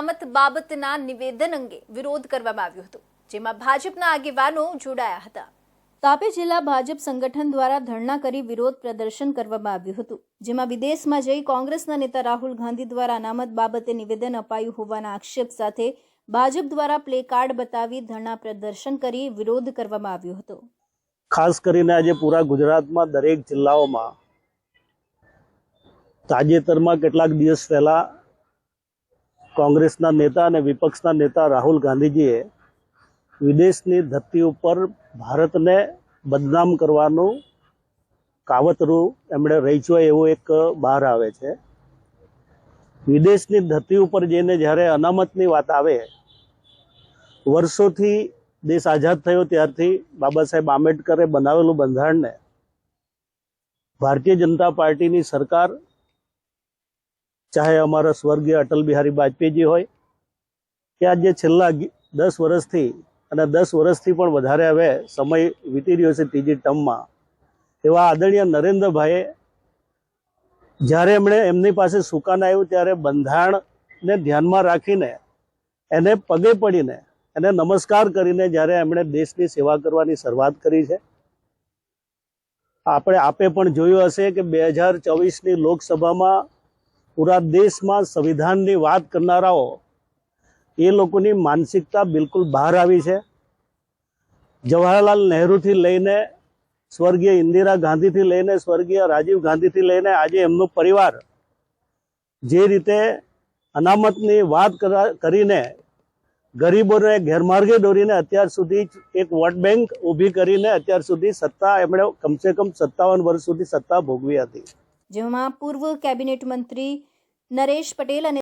અનામત બાબતના નિવેદન અંગે વિરોધ કરવામાં આવ્યો હતો, જેમાં ભાજપના આગેવાનો જોડાયા હતા. તાપી જિલ્લા ભાજપ સંગઠન દ્વારા ધરણા કરી વિરોધ પ્રદર્શન કરવામાં આવ્યું હતું, જેમાં વિદેશમાં જઈ કોંગ્રેસના નેતા રાહુલ ગાંધી દ્વારા અનામત બાબતે નિવેદન અપાયું હોવાના આક્ષેપ સાથે ભાજપ દ્વારા પ્લે કાર્ડ બતાવી ધરણા પ્રદર્શન કરી વિરોધ કરવામાં આવ્યો હતો. ખાસ કરીને આજે પૂરા ગુજરાતમાં દરેક જિલ્લાઓમાં તાજેતરમાં કેટલાક દિવસ પહેલા કોંગ્રેસના નેતા અને વિપક્ષના નેતા રાહુલ ગાંધીજીએ વિદેશની ધરતી ઉપર ભારતને બદનામ કરવાનું કાવતરું એમણે રહીચ્યું હોય એવું એક બહાર આવે છે. વિદેશની ધરતી ઉપર જઈને જ્યારે અનામતની વાત આવે, વર્ષોથી દેશ આઝાદ થયો ત્યારથી બાબા સાહેબ આંબેડકરે બનાવેલું બંધારણને ભારતીય જનતા પાર્ટીની સરકાર ચાહે અમારા સ્વર્ગીય અટલ બિહારી વાજપેયીજી હોય, કે આજે છેલ્લા દસ વર્ષથી અને દસ વર્ષથી પણ વધારે હવે સમય વીતી રહ્યો છે ત્રીજી ટર્મમાં, એવા આદરણીય નરેન્દ્રભાઈએ જ્યારે એમણે એમની પાસે સુકાન આવ્યું ત્યારે બંધારણને ધ્યાનમાં રાખીને એને પગે પડીને એને નમસ્કાર કરીને જ્યારે એમણે દેશની સેવા કરવાની શરૂઆત કરી છે. આપણે આપે પણ જોયું હશે કે બે હજાર ચોવીસની લોકસભામાં પૂરા દેશમાં સંવિધાનની વાત કરનારાઓ, એ લોકોની માનસિકતા બિલકુલ બહાર આવી છે. જવાહરલાલ નહેરુથી લઈને, સ્વર્ગીય ઇન્દિરા ગાંધીથી લઈને, સ્વર્ગીય રાજીવ ગાંધીથી લઈને આજે એમનો પરિવાર, જે રીતે અનામતની વાત કરીને ગરીબોને ગેરમાર્ગે દોરીને અત્યાર સુધી એક વોટ બેંક ઊભી કરીને અત્યાર સુધી સત્તા, એમણે કમસે કમ સત્તાવન વર્ષ સુધી સત્તા ભોગવી હતી. જેમાં પૂર્વ કેબિનેટ મંત્રી નરેશ પટેલ અને